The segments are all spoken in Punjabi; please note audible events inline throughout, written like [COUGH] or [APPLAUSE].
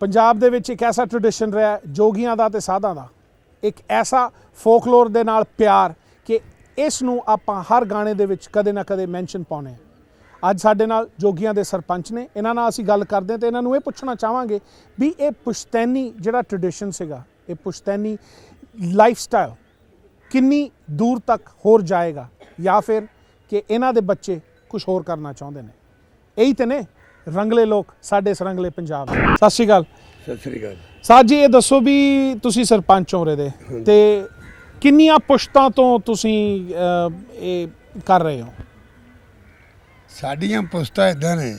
ਪੰਜਾਬ ਦੇ ਵਿੱਚ ਇੱਕ ਐਸਾ ਟ੍ਰੈਡੀਸ਼ਨ ਰਿਹਾ ਜੋਗੀਆਂ ਦਾ ਤੇ ਸਾਧਾਂ ਦਾ। ਇੱਕ ਐਸਾ ਫੋਕਲੋਰ ਦੇ ਨਾਲ ਪਿਆਰ ਕਿ ਇਸ ਨੂੰ ਆਪਾਂ ਹਰ ਗਾਣੇ ਦੇ ਵਿੱਚ ਕਦੇ ਨਾ ਕਦੇ ਮੈਂਸ਼ਨ ਪਾਉਨੇ ਅੱਜ ਸਾਡੇ ਨਾਲ ਜੋਗੀਆਂ ਦੇ ਸਰਪੰਚ ਨੇ, ਇਹਨਾਂ ਨਾਲ ਅਸੀਂ ਗੱਲ ਕਰਦੇ ਹਾਂ ਤੇ ਇਹਨਾਂ ਨੂੰ ਇਹ ਪੁੱਛਣਾ ਚਾਹਾਂਗੇ ਵੀ ਇਹ ਪੁਸ਼ਤੈਨੀ ਜਿਹੜਾ ਟ੍ਰੈਡੀਸ਼ਨ ਸੀਗਾ, ਇਹ ਪੁਸ਼ਤੈਨੀ ਲਾਈਫ ਸਟਾਈਲ ਕਿੰਨੀ ਦੂਰ ਤੱਕ ਹੋਰ ਜਾਏਗਾ ਜਾਂ ਫਿਰ ਕਿ ਇਹਨਾਂ ਦੇ ਬੱਚੇ ਕੁਝ ਹੋਰ ਕਰਨਾ ਚਾਹੁੰਦੇ ਨੇ। ਇਹੀ ਤੇ ਨੇ ਰੰਗਲੇ ਲੋਕ ਸਾਡੇ ਇਸ ਰੰਗਲੇ ਪੰਜਾਬ ਸਤਿ ਸ਼੍ਰੀ ਅਕਾਲ। ਸਤਿ ਸ੍ਰੀ ਅਕਾਲ। ਸਾਜ ਜੀ ਇਹ ਦੱਸੋ ਵੀ ਤੁਸੀਂ ਸਰਪੰਚ ਹੋ ਰਹੇ ਦੇ ਤੇ ਕਿੰਨੀਆਂ ਪੁਸ਼ਤਾਂ ਤੋਂ ਤੁਸੀਂ ਇਹ ਕਰ ਰਹੇ ਹੋ? ਸਾਡੀਆਂ ਪੁਸਤਾਂ ਇਦਾਂ ਨੇ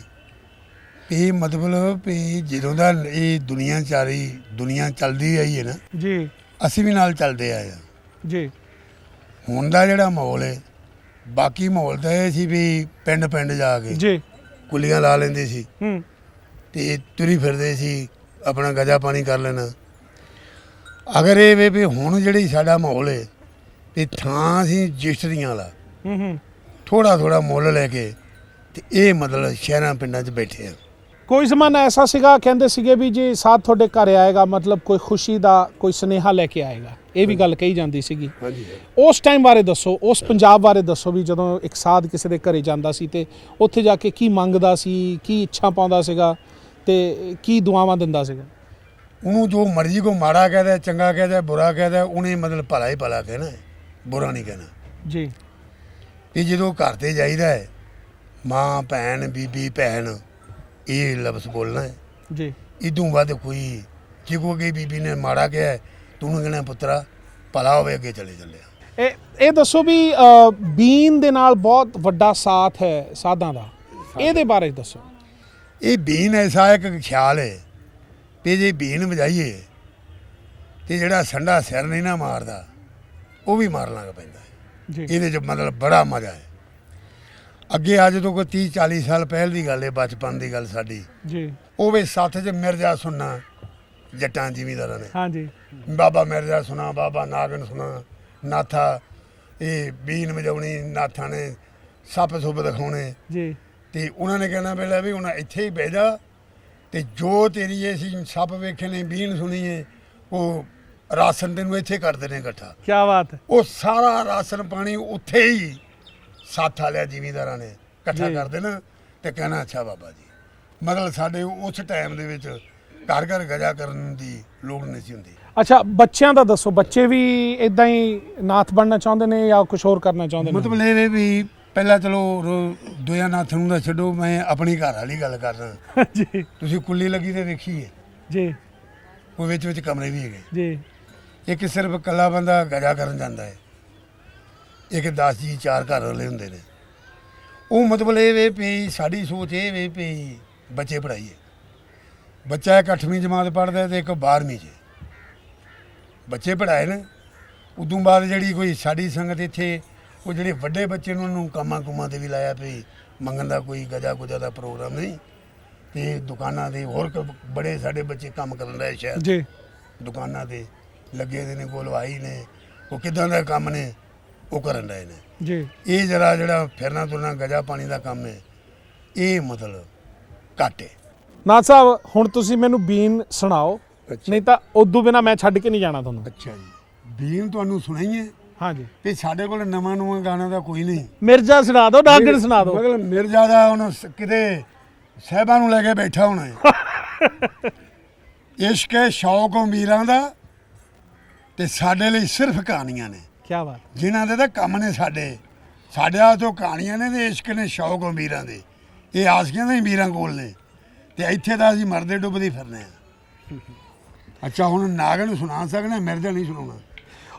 ਵੀ ਮਤਲਬ ਵੀ ਜਦੋਂ ਦਾ ਇਹ ਦੁਨੀਆ ਚਾਰੀ ਦੁਨੀਆ ਚੱਲਦੀ ਆਈ ਹੈ ਨਾ ਜੀ। ਅਸੀਂ ਵੀ ਨਾਲ ਚੱਲਦੇ ਆਏ ਆ ਜੀ। ਹੁਣ ਦਾ ਜਿਹੜਾ ਮਾਹੌਲ ਹੈ ਬਾਕੀ ਮਾਹੌਲ ਤਾਂ ਇਹ ਸੀ ਵੀ ਪਿੰਡ ਪਿੰਡ ਜਾ ਕੇ। ਜੀ। ਕੁੱਲੀਆਂ ਲਾ ਲੈਂਦੇ ਸੀ। ਹੂੰ। ਤੇ ਤੁਰੀ ਫਿਰਦੇ ਸੀ ਆਪਣਾ ਗਜਾ ਪਾਣੀ ਕਰ ਲੈਣਾ। ਅਗਰ ਇਹ ਵੇ ਵੀ ਹੁਣ ਜਿਹੜੀ ਸਾਡਾ ਮਾਹੌਲ ਹੈ ਵੀ ਥਾਂ ਅਸੀਂ ਰਜਿਸਟਰੀਆਂ ਵਾਲਾ ਹੂੰ ਹੂੰ। ਥੋੜਾ ਥੋੜਾ ਮੁੱਲ ਲੈ ਕੇ ਤੇ ਇਹ ਮਤਲਬ ਸ਼ਹਿਰਾਂ ਪਿੰਡਾਂ 'ਚ ਬੈਠੇ ਆ। ਕੋਈ ਜ਼ਮਾਨਾ ਐਸਾ ਸੀਗਾ ਕਹਿੰਦੇ ਸੀਗੇ ਵੀ ਜੇ ਸਾਥ ਤੁਹਾਡੇ ਘਰ ਆਏਗਾ ਮਤਲਬ ਕੋਈ ਖੁਸ਼ੀ ਦਾ ਕੋਈ ਸੁਨੇਹਾ ਲੈ ਕੇ ਆਏਗਾ? ਇਹ ਵੀ ਗੱਲ ਕਹੀ ਜਾਂਦੀ ਸੀਗੀ। ਹਾਂਜੀ। ਉਸ ਟਾਈਮ ਬਾਰੇ ਦੱਸੋ ਉਸ ਪੰਜਾਬ ਬਾਰੇ ਦੱਸੋ ਵੀ ਜਦੋਂ ਇੱਕ ਸਾਧ ਕਿਸੇ ਦੇ ਘਰੇ ਜਾਂਦਾ ਸੀ ਤੇ ਉੱਥੇ ਜਾ ਕੇ ਕੀ ਮੰਗਦਾ ਸੀ ਕੀ ਇੱਛਾ ਪਾਉਂਦਾ ਸੀਗਾ ਤੇ ਕੀ ਦੁਆਵਾਂ ਦਿੰਦਾ ਸੀਗਾ? ਉਹਨੂੰ ਜੋ ਮਰਜ਼ੀ ਕੋ ਮਾੜਾ ਕਹਦਾ ਚੰਗਾ ਕਹਦਾ ਬੁਰਾ ਕਹਦਾ ਉਹਨੇ ਮਤਲਬ ਭਲਾ ਹੀ ਭਲਾ ਕਹਿਣਾ ਬੁਰਾ ਨਹੀਂ ਕਹਿਣਾ। ਜੀ। ਇਹ ਜਦੋਂ ਘਰ ਤੇ ਜਾਈਦਾ ਹੈ ਮਾਂ ਭੈਣ ਬੀਬੀ ਭੈਣ ਇਹ ਲਫ਼ਜ਼ ਬੋਲਣਾ ਹੈ। ਜੀ। ਇਦੋਂ ਬਾਅਦ ਕੋਈ ਜੇ ਕੋਈ ਬੀਬੀ ਨੇ ਮਾੜਾ ਕਿਹਾ ਤੂੰ ਕਹਿਣਾ ਪੁੱਤਰਾ ਭਲਾ ਹੋਵੇ ਅੱਗੇ ਚਲੇ ਚੱਲਿਆ ਇਹ ਇਹ ਦੱਸੋ ਵੀ ਅ, ਬੀਨ ਦੇ ਨਾਲ ਬਹੁਤ ਵੱਡਾ ਸਾਥ ਹੈ ਸਾਧਾਂ ਦਾ। ਇਹਦੇ ਬਾਰੇ ਦੱਸੋ। ਇਹ ਬੀਨ ਐਸਾ ਇੱਕ ਖਿਆਲ ਹੈ ਵੀ ਜੇ ਬੀਨ ਵਜਾਈਏ ਤੇ ਜਿਹੜਾ ਸੰਡਾ ਸਿਰ ਨਹੀਂ ਨਾ ਮਾਰਦਾ ਉਹ ਵੀ ਮਾਰਨ ਲੱਗ ਪੈਂਦਾ ਹੈ ਜੀ। ਇਹਦੇ 'ਚ ਮਤਲਬ ਬੜਾ ਮਜ਼ਾ ਹੈ ਅੱਗੇ ਅੱਜ ਤੋਂ ਕੋਈ 30 40 ਸਾਲ ਪਹਿਲ ਦੀ ਗੱਲ ਹੈ ਬਚਪਨ ਦੀ ਗੱਲ ਸਾਡੀ। ਜੀ। ਉਹ ਵੀ ਸੱਥ 'ਚ ਮਿਰਜ਼ਾ ਸੁਣਨਾ। ਜੱਟਾਂ ਜ਼ਿਮੀਂਦਾਰਾਂ ਨੇ। ਹਾਂਜੀ। ਬਾਬਾ ਮਿਰਜ਼ਾ ਸੁਣਾ ਬਾਬਾ ਨਾਗਨ ਸੁਣਾ ਨਾਥਾ ਇਹ ਬੀਨ ਵਜਾਉਣੀ ਨਾਥਾਂ ਨੇ ਸੱਪ ਸੁੱਪ ਦਿਖਾਉਣੇ। ਜੀ। ਤੇ ਉਹਨਾਂ ਨੇ ਕਹਿਣਾ ਪਹਿਲਾਂ ਵੀ ਹੁਣ ਇੱਥੇ ਹੀ ਬਹਿ ਜਾ ਤੇ ਜੋ ਤੇਰੀ ਇਹ ਸੀ ਸੱਪ ਵੇਖੇ ਨੇ ਬੀਨ ਸੁਣੀਏ ਉਹ ਰਾਸ਼ਨ ਤੈਨੂੰ ਇੱਥੇ ਕਰ ਦੇਣੇ ਇਕੱਠਾ। ਕੀ ਬਾਤ। ਉਹ ਸਾਰਾ ਰਾਸ਼ਨ ਪਾਣੀ ਉੱਥੇ ਹੀ ਸਾਥ ਵਾਲਿਆ ਜ਼ਿਮੀਂਦਾਰਾਂ ਨੇ ਇਕੱਠਾ ਜੀ। ਕਰ ਦੇਣਾ ਤੇ ਕਹਿਣਾ ਅੱਛਾ ਬਾਬਾ ਜੀ। ਮਤਲਬ ਸਾਡੇ ਉਸ ਟਾਈਮ ਦੇ ਵਿੱਚ ਘਰ ਘਰ ਗਜਾ ਕਰਨ ਦੀ ਲੋੜ ਨਹੀਂ ਸੀ ਹੁੰਦੀ। ਅੱਛਾ ਬੱਚਿਆਂ ਦਾ ਦੱਸੋ ਬੱਚੇ ਵੀ ਇਦਾਂ ਹੀ ਨਾਥ ਬਣਨਾ ਚਾਹੁੰਦੇ ਨੇ ਜਾਂ ਕੁਝ ਹੋਰ ਕਰਨਾ ਚਾਹੁੰਦੇ ਨੇ? ਮਤਲਬ ਇਹ ਵੇ ਪਹਿਲਾਂ ਚਲੋ ਦੋਇਆ ਨਾਥ ਨੂੰ ਦਾ ਛੱਡੋ ਮੈਂ ਆਪਣੀ ਘਰ ਵਾਲੀ ਗੱਲ ਕਰਦਾ [LAUGHS] ਜੀ। ਤੁਸੀਂ ਕੁੱਲੀ ਲੱਗੀ ਤੇ ਵੇਖੀ ਹੈ ਜੀ। ਉਹ ਵਿੱਚ ਵਿੱਚ ਕਮਰੇ ਵੀ ਹੈਗੇ। ਜੀ। ਇੱਕ ਸਿਰਫ ਇਕੱਲਾ ਬੰਦਾ ਗਜਾ ਕਰਨ ਜਾਂਦਾ ਹੈ। ਇੱਕ 10 ਜੀ ਚਾਰ ਘਰ ਵਾਲੇ ਹੁੰਦੇ ਨੇ। ਉਹ ਮਤਲਬ ਇਹ ਵੇ ਵੀ ਸਾਡੀ ਸੋਚ ਇਹ ਵੇ ਵੀ ਬੱਚੇ ਪੜਾਈਏ ਬੱਚਾ ਇੱਕ 8ਵੀਂ ਜਮਾਤ ਪੜ੍ਹਦਾ ਤੇ ਇੱਕ 12ਵੀਂ 'ਚ। ਬੱਚੇ ਪੜਾਏ ਨੇ। ਉਦੋਂ ਬਾਅਦ ਜਿਹੜੀ ਕੋਈ ਸਾਡੀ ਸੰਗਤ ਇੱਥੇ ਉਹ ਜਿਹੜੇ ਵੱਡੇ ਬੱਚੇ ਨੂੰ ਉਹਨੂੰ ਕੰਮਾਂ ਕੁਮਾਂ ਤੇ ਵੀ ਲਾਇਆ ਵੀ ਮੰਗਣ ਦਾ ਕੋਈ ਗਜਾ ਗੁਜਾ ਦਾ ਪ੍ਰੋਗਰਾਮ ਨਹੀਂ। ਤੇ ਦੁਕਾਨਾਂ ਦੇ ਹੋਰ ਬੜੇ ਸਾਡੇ ਬੱਚੇ ਕੰਮ ਕਰਨ ਰਹੇ ਸ਼ਹਿਰ। ਜੀ। ਦੁਕਾਨਾਂ ਤੇ ਲੱਗੇ ਦੇ ਨੇ ਗੋਲਵਾਈ ਨੇ। ਉਹ ਕਿਦਾਂ ਦਾ ਕੰਮ ਨੇ ਉਹ ਕਰਨ ਰਹੇ ਨੇ। ਜੀ। ਇਹ ਜਰਾ ਜਿਹੜਾ ਫਿਰਨਾ ਤੁਰਨਾ ਗਜਾ ਪਾਣੀ ਦਾ ਕੰਮ ਹੈ ਇਹ ਮਤਲਬ ਘੱਟ ਨਾਥ ਸਾਹਿਬ ਹੁਣ ਤੁਸੀਂ ਮੈਨੂੰ ਬੀਨ ਸੁਣਾਓ। ਅੱਛਾ। ਨਹੀਂ ਤਾਂ ਉਦੋਂ ਬਿਨਾ ਮੈਂ ਛੱਡ ਕੇ ਨਹੀਂ ਜਾਣਾ ਤੁਹਾਨੂੰ। ਅੱਛਾ ਜੀ। ਬੀਨ ਤੁਹਾਨੂੰ ਸੁਣਾਈਏ? ਹਾਂਜੀ। ਵੀ ਸਾਡੇ ਕੋਲ ਨਵਾਂ ਨਵਾਂ ਗਾਣਾ ਦਾ ਕੋਈ ਨਹੀਂ। ਮਿਰਜ਼ਾ ਸੁਣਾ ਦਿਓ ਡਾਂਗਣ ਸੁਣਾ ਦਿਓ। ਮਤਲਬ ਮਿਰਜ਼ਾ ਦਾ ਹੁਣ ਸ- ਕਿਤੇ ਸਹਿਬਾਂ ਨੂੰ ਲੈ ਕੇ ਬੈਠਾ ਹੋਣਾ ਹੈ। [LAUGHS] ਇਸ਼ਕ ਹੈ ਸ਼ੌਕ ਅਮੀਰਾਂ ਦਾ ਤੇ ਸਾਡੇ ਲਈ ਸਿਰਫ ਕਹਾਣੀਆਂ ਨੇ। ਕੀ ਬਾਤ ਜਿਨ੍ਹਾਂ ਦੇ ਤਾਂ ਕੰਮ ਨੇ ਸਾਡੇ। ਸਾਡਿਆਂ ਤੋਂ ਕਹਾਣੀਆਂ ਨੇ ਤੇ ਇਸ਼ਕ ਨੇ ਸ਼ੌਕ ਅਮੀਰਾਂ ਦੇ। ਇਹ ਆਸਕੀਆਂ ਦੇ ਅਮੀਰਾਂ ਕੋਲ ਨੇ। ਤੇ ਇੱਥੇ ਤਾਂ ਅਸੀਂ ਮਰਦੇ ਡੁੱਬਦੇ ਫਿਰਨੇ ਆ ਅੱਛਾ, ਹੁਣ ਨਾਗਨ ਸੁਣਾ ਸਕਣਾ ਮਿਰਜ਼ਾ ਨਹੀਂ ਸੁਣਾਉਣਾ।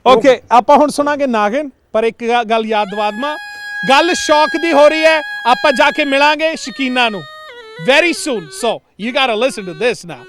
ਓਕੇ, ਆਪਾਂ ਹੁਣ ਸੁਣਾਂਗੇ ਨਾਗਨ, ਪਰ ਇੱਕ ਗੱਲ ਯਾਦ ਦਵਾਦਮਾ। ਗੱਲ ਸ਼ੌਕ ਦੀ ਹੋ ਰਹੀ ਹੈ, ਆਪਾਂ ਜਾ ਕੇ ਮਿਲਾਂਗੇ ਸ਼ਕੀਨਾ ਨੂੰ। Very soon so you gotta listen to this now